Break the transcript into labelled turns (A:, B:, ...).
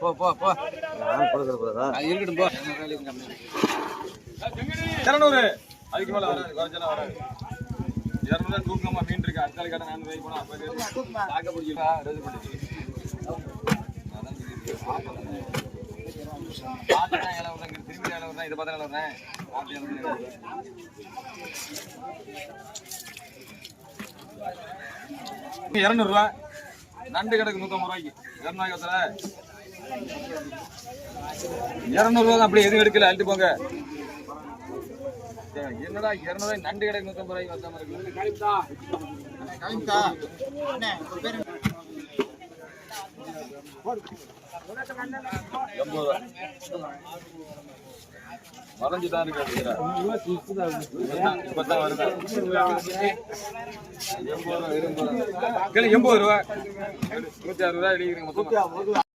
A: போ போ போ
B: கொடுக்குறதா
A: அது இருக்கட்டும் போ
C: இரநூறு. அதுக்கு மேல வராது. குறைஞ்சலாம் வராது. இரநூறு தூக்கமா மீன் இருக்கு. அடுத்த நாள் கடை நானூறு போனா அப்ப தாக்க பிடிக்கல ரெடி பண்ணிச்சு பார்த்தா இலை விடுறேன் திரும்பி இலை விடுறேன் இதை பார்த்தா இலை விடுறேன். இரநூறுவா நண்டு கிடக்கு நூற்றம்பது ரூபாய்க்கு. இரநூறுவாய்க்கு ஒருத்தர இரநூறுவா அப்படி எதுவும் எடுக்கல அழுத்து போங்க. என்னடா இரநூறுவாய் நண்டு கிடக்கு நூற்றம்பது ரூபாய்க்கு வந்த மாதிரி எண்பது ரூபா. வளைஞ்சு இருக்கு இப்பதான் வருது எண்பது ரூபா. எண்பது ரூபா எண்பது ரூபா அறுபது ரூபா எழுதிக்கிறீங்க மொத்தம்.